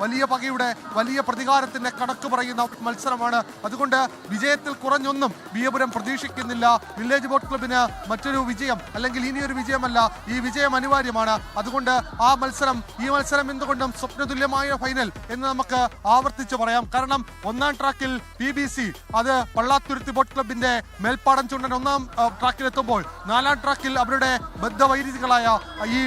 വലിയ പകയുടെ വലിയ പ്രതികാരത്തിന്റെ കണക്ക് പറയുന്ന മത്സരമാണ്. അതുകൊണ്ട് വിജയത്തിൽ കുറഞ്ഞൊന്നും വിയപുരം പ്രതീക്ഷിക്കുന്നില്ല. വില്ലേജ് ബോട്ട് ക്ലബിന് മറ്റൊരു വിജയം അല്ലെങ്കിൽ ഇനിയൊരു വിജയമല്ല ഈ വിജയം അനിവാര്യമാണ്. അതുകൊണ്ട് ആ മത്സരം ഈ മത്സരം എന്തുകൊണ്ടും സ്വപ്നതുല്യമായ ഫൈനൽ എന്ന് നമുക്ക് ആവർത്തിച്ച് പറയാം. കാരണം ഒന്നാം ട്രാക്കിൽ പി ബി സി അത് പള്ളാത്തുരുത്തി ബോട്ട് ക്ലബിന്റെ മേൽപ്പാടം ചുണ്ടൻ ഒന്നാം ട്രാക്കിലെത്തുമ്പോൾ നാലാം ട്രാക്കിൽ അവരുടെ ബദ്ധവൈരികളായ ഈ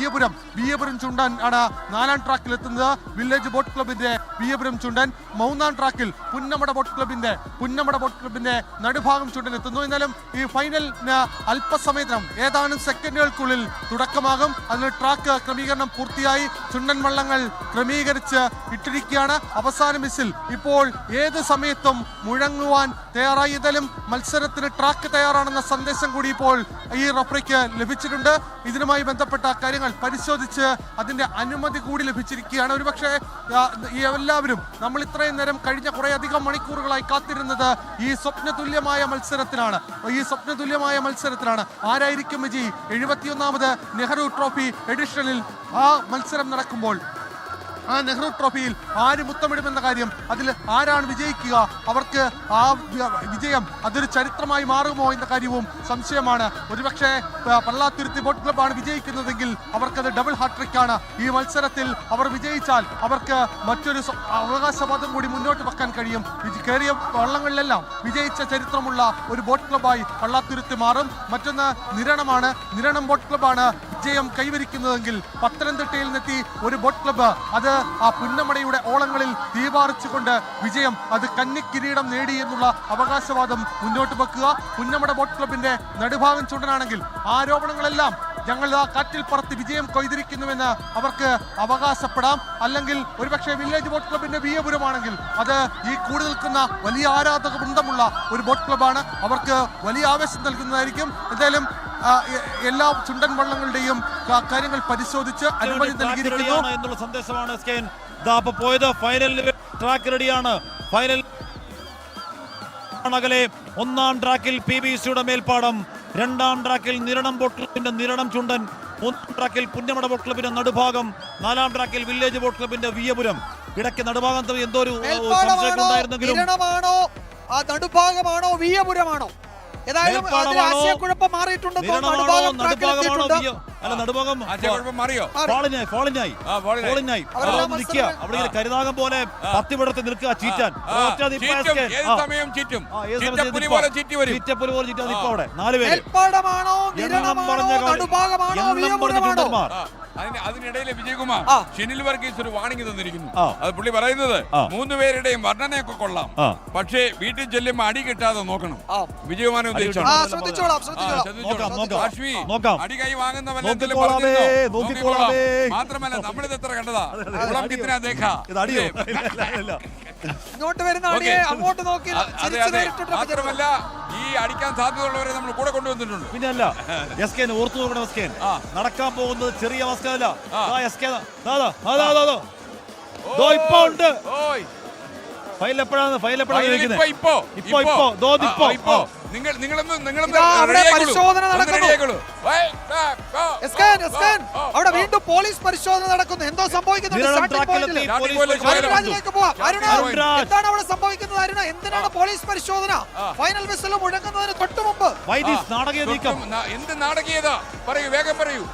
ഈയപുരം വിയ്യപുരം ചുണ്ടൻ ആണ് നാലാം ട്രാക്കിൽ എത്തുന്നത് വില്ലേജ് ബോട്ട് ക്ലബിന്റെ വിയ്യപുരം ചുണ്ടൻ മൂന്നാം ട്രാക്കിൽ പുന്നമട ബോട്ട് ക്ലബിന്റെ പുന്നമട ബോട്ട് ക്ലബിന്റെ നടുഭാഗം ചുണ്ടൻ എത്തുന്നു. എന്നാലും ഈ ഫൈനലിന് അല്പസമയത്തിനും ഏതാനും സെക്കൻഡുകൾക്കുള്ളിൽ തുടക്കമാകും. അതിന് ട്രാക്ക് ക്രമീകരണം പൂർത്തിയായി. ചുണ്ടൻ വള്ളങ്ങൾ ക്രമീകരിച്ച് ഇട്ടിരിക്കുകയാണ്. അവസാന മിസിൽ ഇപ്പോൾ ഏത് സമയത്തും മുഴങ്ങുവാൻ തയ്യാറായി. മത്സരത്തിന് ട്രാക്ക് തയ്യാറാണെന്ന സന്ദേശം കൂടി ഇപ്പോൾ ഈ റഫറിക്ക് ലഭിച്ചിട്ടുണ്ട്. ഇതിനുമായി ബന്ധപ്പെട്ട കാര്യങ്ങൾ പരിശോധിച്ച് അതിന്റെ അനുമതി കൂടി ലഭിച്ചിരിക്കുകയാണ്. ഒരുപക്ഷെ എല്ലാവരും നമ്മൾ ഇത്രയും നേരം കഴിഞ്ഞ കുറെ അധികം മണിക്കൂറുകളായി കാത്തിരുന്നത് ഈ സ്വപ്നതുല്യമായ മത്സരത്തിനാണ്. ഈ സ്വപ്നതുല്യമായ മത്സരത്തിനാണ്. ആരായിരിക്കും വിജയി? എഴുപത്തിയൊന്നാമത് നെഹ്റു ട്രോഫി എഡിഷനിൽ ആ മത്സരം നടക്കുമ്പോൾ ആ നെഹ്റു ട്രോഫിയിൽ ആര് മുത്തമിടുമെന്ന കാര്യം അതിൽ ആരാണ് വിജയിക്കുക? അവർക്ക് ആ വിജയം അതൊരു ചരിത്രമായി മാറുമോ എന്ന കാര്യവും സംശയമാണ്. ഒരുപക്ഷെ പള്ളാത്തുരുത്തി ബോട്ട് ക്ലബ്ബാണ് വിജയിക്കുന്നതെങ്കിൽ അവർക്കത് ഡബിൾ ഹാട്രിക്കാണ് ഈ മത്സരത്തിൽ അവർ വിജയിച്ചാൽ അവർക്ക് മറ്റൊരു അവകാശവാദം കൂടി മുന്നോട്ട് വെക്കാൻ കഴിയും. കയറിയ വള്ളങ്ങളിലെല്ലാം വിജയിച്ച ചരിത്രമുള്ള ഒരു ബോട്ട് ക്ലബ്ബായി പള്ളാത്തുരുത്തി മാറും. മറ്റൊന്ന് നിരണമാണ്. നിരണം ബോട്ട് ക്ലബ്ബാണ്. വിജയം കൈവരിക്കുന്നതെങ്കിൽ പത്തനംതിട്ടയിൽ നിന്നെത്തി ഒരു ബോട്ട് ക്ലബ്ബ്. അത് ആ പുന്നമടയുടെ ഓളങ്ങളിൽ തീപാറിച്ചുകൊണ്ട് വിജയം അത് കന്നിക്കിരീടം നേടി എന്നുള്ള അവകാശവാദം മുന്നോട്ട് വെക്കുക. പുന്നമട ബോട്ട് ക്ലബിന്റെ നടുഭാഗം ചൂണ്ടനാണെങ്കിൽ ആരോപണങ്ങളെല്ലാം ഞങ്ങൾ ആ കാറ്റിൽ പറത്ത് വിജയം കൊയ്തിരിക്കുന്നുവെന്ന് അവർക്ക് അവകാശപ്പെടാം. അല്ലെങ്കിൽ ഒരുപക്ഷെ വില്ലേജ് ബോട്ട് ക്ലബിന്റെ വിയപുരമാണെങ്കിൽ അത് ഈ കൂടി നിൽക്കുന്ന വലിയ ആരാധക വൃന്ദമുള്ള ഒരു ബോട്ട് ക്ലബാണ് അവർക്ക് വലിയ ആവേശം നൽകുന്നതായിരിക്കും. എന്തായാലും എല്ലാ ചുണ്ടൻ വള്ളങ്ങളുടെയും കാര്യങ്ങൾ പരിശോധിച്ച് അനുമതി നൽകിയിരിക്കുന്നു. എന്നുള്ള സന്ദേശമാണ് പോയത് ഫൈനലിൽ ട്രാക്ക് റെഡിയാണ് ഫൈനൽ അകലെ ഒന്നാം ട്രാക്കിൽ പി ബി സിയുടെ മേൽപ്പാടം രണ്ടാം ട്രാക്കിൽ നിരണം ബോട്ട് ക്ലബിന്റെ നിരണം ചുണ്ടൻ മൂന്നാം ട്രാക്കിൽ പുന്നമട ബോട്ട് ക്ലബിന്റെ നടുഭാഗം നാലാം ട്രാക്കിൽ വില്ലേജ് ബോട്ട് ക്ലബിന്റെ വിയപുരം. ഇടയ്ക്ക് നടുഭാഗം എന്തോ ഒരു സംശയം ഉണ്ടായിരുന്നെങ്കിലും നടുഭാഗമാണോ വിയപുരമാണോ? ഏതായാലും അതിൽ ആശയക്കുഴപ്പം മാറിയിട്ടുണ്ടെന്ന് നടുഭാഗം വിയ- അല്ല നടുഭാഗം മാറിയോ? മാറി. ഫോളിനായി. ഫോളിനായി. ആ, ഫോളിനായി. നിൽക്കുക. അവിടെ കരുതാകം പോലെ പത്തി വിടർത്തി നിൽക്കുക ചീറ്റാൻ. ചീറ്റാൻ നാല് പേര് മേൽപ്പാടമാണോ എണ്ണം നിരണമാണോ പറഞ്ഞ അതിന് അതിനിടയിലെ വിജയകുമാർ ഷിനിൽ വർഗീസ് ഒരു വാണിംഗ് തന്നിരിക്കുന്നു. അത് പുള്ളി പറയുന്നത്. മൂന്ന് പേരുടെയും വർണനയൊക്കെ കൊള്ളാം. പക്ഷേ വീട്ടിൽ ചെല്ലുമ്പോ അടി കിട്ടാതെ നോക്കണം. വിജയകുമാരെ വിജയകുമാരൻ ആ ഉദ്ദേശിച്ചാണ് ശ്രദ്ധിച്ചോളാം ശ്രദ്ധിച്ചോളാം. നോക്കാം, നോക്കാം. അശ്വി, നോക്കാം. അടി കൈ. നോക്കിക്കോളാം. മാത്രമല്ല നമ്മളിത് എത്ര കണ്ടതാ? കുളം കിത്തിനാ ദേഖാ. ഇങ്ങോട്ട് വരുന്ന അങ്ങോട്ട് നോക്കി മാത്രമല്ല ഈ അടിക്കാൻ സാധ്യതയുള്ളവരെ നമ്മൾ കൂടെ കൊണ്ടുവന്നിട്ടുണ്ട്. പിന്നെ അല്ല എസ് കെ ഓർത്തു നോക്കണം എസ് കെ നടക്കാൻ പോകുന്നത് ചെറിയ അവസ്ഥ അതാ അതാ ദോ ഇപ്പൊ ഉണ്ട്. ഫയൽ എപ്പോഴാണ്? ഫയൽ എപ്പോഴാണ് ഇപ്പൊ ഇപ്പൊ. ഇപ്പൊ, ഇപ്പൊ, ഇപ്പൊ. നിങ്ങൾ നിങ്ങളൊന്ന് നിങ്ങളൊന്ന് അവിടെ പരിശോധന നടക്കുന്നു. അവിടെ വീണ്ടും പോലീസ് പരിശോധന നടക്കുന്നു. എന്തോ സംഭവിക്കുന്നുണ്ട്. എന്താണ് അവിടെ സംഭവിക്കുന്നത് അരുണ? എന്തിനാണ് പോലീസ് പരിശോധന? ഫൈനൽ വിസിൽ മുഴങ്ങുന്നതിന് തൊട്ടു മുമ്പ്. എന്ത് നാടകീയത? പറയൂ വേഗം പറയൂ.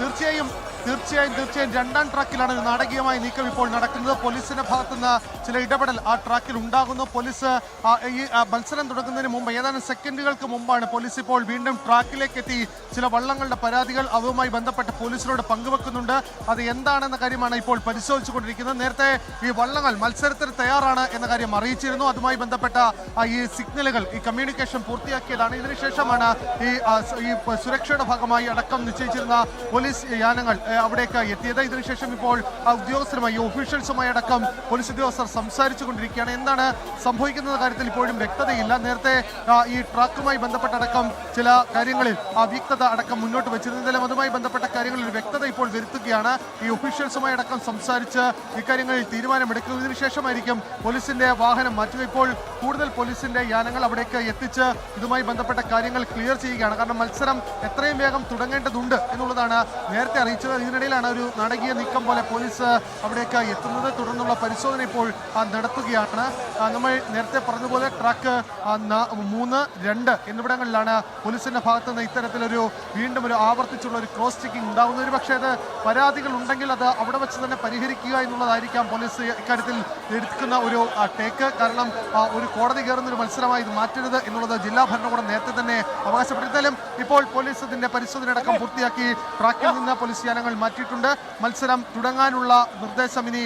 തീർച്ചയായും തീർച്ചയായും തീർച്ചയായും രണ്ടാം ട്രാക്കിലാണ് നാടകീയമായ നീക്കം ഇപ്പോൾ നടക്കുന്നത്. പോലീസിന്റെ ഭാഗത്തുനിന്ന് ചില ഇടപെടൽ ആ ട്രാക്കിൽ ഉണ്ടാകുന്നു. പോലീസ് ഈ മത്സരം തുടങ്ങുന്നതിന് മുമ്പ് ഏതാനും സെക്കൻഡുകൾക്ക് മുമ്പാണ് പോലീസ് ഇപ്പോൾ വീണ്ടും ട്രാക്കിലേക്ക് എത്തി ചില വള്ളങ്ങളുടെ പരാതികൾ അവരുമായി ബന്ധപ്പെട്ട് പോലീസിനോട് പങ്കുവെക്കുന്നുണ്ട്. അത് എന്താണെന്ന കാര്യമാണ് ഇപ്പോൾ പരിശോധിച്ചുകൊണ്ടിരിക്കുന്നത്. നേരത്തെ ഈ വള്ളങ്ങൾ മത്സരത്തിന് തയ്യാറാണ് എന്ന കാര്യം അറിയിച്ചിരുന്നു. അതുമായി ബന്ധപ്പെട്ട ഈ സിഗ്നലുകൾ ഈ കമ്മ്യൂണിക്കേഷൻ പൂർത്തിയാക്കിയതാണ്. ഇതിനുശേഷമാണ് ഈ സുരക്ഷയുടെ ഭാഗമായി അടക്കം നിശ്ചയിച്ചിരുന്ന പോലീസ് യാനങ്ങൾ അവിടേക്ക് എത്തിയത്. ഇതിനുശേഷം ഇപ്പോൾ ഉദ്യോഗസ്ഥരുമായി ഒഫീഷ്യൽസുമായി അടക്കം പോലീസ് ഉദ്യോഗസ്ഥർ സംസാരിച്ചു കൊണ്ടിരിക്കുകയാണ് എന്താണ് സംഭവിക്കുന്ന കാര്യത്തിൽ ഇപ്പോഴും വ്യക്തതയില്ല. നേരത്തെ ഈ ട്രാക്കുമായി ബന്ധപ്പെട്ടടക്കം ചില കാര്യങ്ങളിൽ ആ വ്യക്തത അടക്കം മുന്നോട്ട് വെച്ചിരുന്നതിലും അതുമായി ബന്ധപ്പെട്ട കാര്യങ്ങളിൽ വ്യക്തത ഇപ്പോൾ വരുത്തുകയാണ്. ഈ ഒഫീഷ്യൽസുമായി അടക്കം സംസാരിച്ച് ഇക്കാര്യങ്ങളിൽ തീരുമാനമെടുക്കുന്നതിന് ശേഷമായിരിക്കും പോലീസിന്റെ വാഹനം മാറ്റുക. ഇപ്പോൾ കൂടുതൽ പോലീസിന്റെ യാനങ്ങൾ അവിടേക്ക് എത്തിച്ച് ഇതുമായി ബന്ധപ്പെട്ട കാര്യങ്ങൾ ക്ലിയർ ചെയ്യുകയാണ്. കാരണം മത്സരം എത്രയും വേഗം തുടങ്ങേണ്ടതുണ്ട് എന്നുള്ളതാണ് നേരത്തെ അറിയിച്ചത്. ഇതിനിടയിലാണ് ഒരു നാടകീയ നീക്കം പോലെ പോലീസ് അവിടേക്ക് എത്തുന്നത്. തുടർന്നുള്ള പരിശോധന ഇപ്പോൾ നടത്തുകയാണ്. നമ്മൾ നേരത്തെ പറഞ്ഞതുപോലെ ട്രാക്ക് മൂന്ന് രണ്ട് എന്നിവിടങ്ങളിലാണ് പോലീസിന്റെ ഭാഗത്ത് നിന്ന് ഇത്തരത്തിലൊരു വീണ്ടും ഒരു ആവർത്തിച്ചുള്ള ഒരു ക്രോസ് ചെക്കിംഗ് ഉണ്ടാകുന്നത് ഒരു പക്ഷേ അത് പരാതികൾ ഉണ്ടെങ്കിൽ അത് അവിടെ വെച്ച് തന്നെ പരിഹരിക്കുക എന്നുള്ളതായിരിക്കാം പോലീസ് ഇക്കാര്യത്തിൽ എടുക്കുന്ന ഒരു ടേക്ക്. കാരണം ഒരു കോടതി കയറുന്ന ഒരു മത്സരമായി ഇത് മാറ്റരുത് എന്നുള്ളത് ജില്ലാ ഭരണകൂടം നേരത്തെ തന്നെ അവകാശപ്പെട്ടിരുന്നാലും ഇപ്പോൾ പോലീസ് ഇതിന്റെ പരിശോധന അടക്കം പൂർത്തിയാക്കി ട്രാക്കിൽ നിന്ന് പോലീസ് യാനങ്ങൾ മാറ്റിയിട്ടുണ്ട്. മത്സരം തുടങ്ങാനുള്ള നിർദ്ദേശം ഇനി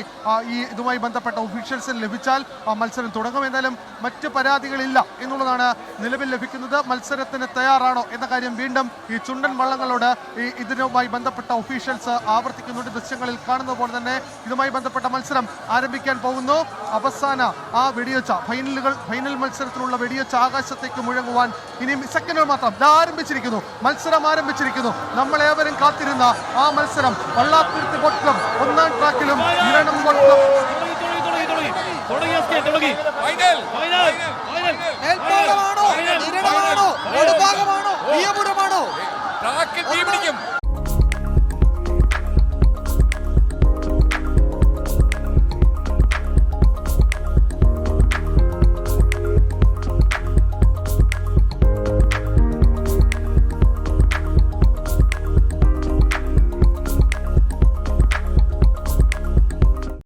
ഈ ഇതുമായി ബന്ധപ്പെട്ട ഒഫീഷ്യൽസിന് ലഭിച്ചാൽ മത്സരം തുടങ്ങും. എന്തായാലും മറ്റ് പരാതികളില്ല എന്നുള്ളതാണ് നിലവിൽ ലഭിക്കുന്നത്. മത്സരത്തിന് തയ്യാറാണോ എന്ന കാര്യം വീണ്ടും ഈ ചുണ്ടൻ വള്ളങ്ങളോട് ഈ ഇതിനുമായി ബന്ധപ്പെട്ട ഒഫീഷ്യൽസ് ആവർത്തിക്കുന്നുണ്ട്. ദൃശ്യങ്ങളിൽ കാണുന്ന പോലെ തന്നെ ഇതുമായി ബന്ധപ്പെട്ട മത്സരം ആരംഭിക്കാൻ പോകുന്നു. അവസാന ആ വെടിയൊച്ച ഫൈനലുകൾ ഫൈനൽ മത്സരത്തിലുള്ള വെടിയൊച്ച ആകാശത്തേക്ക് മുഴങ്ങുവാൻ ഇനി സെക്കൻഡുകൾ മാത്രം. ആരംഭിച്ചിരിക്കുന്നു. മത്സരം ആരംഭിച്ചിരിക്കുന്നു. നമ്മളേവരും കാത്തിരുന്ന ആ മത്സരം വള്ളാത്തുരുത്ത് ബോട്ട് കൊട്ടം ഒന്നാം ട്രാക്കിലും ഇരണം കൊട്ടം തുടങ്ങി തുടങ്ങി തുടങ്ങി തുടങ്ങി തുടങ്ങി. എസ് കെ തുടങ്ങി ഫൈനൽ ഫൈനൽ ഫൈനൽ മേൽപ്പാടമാണോ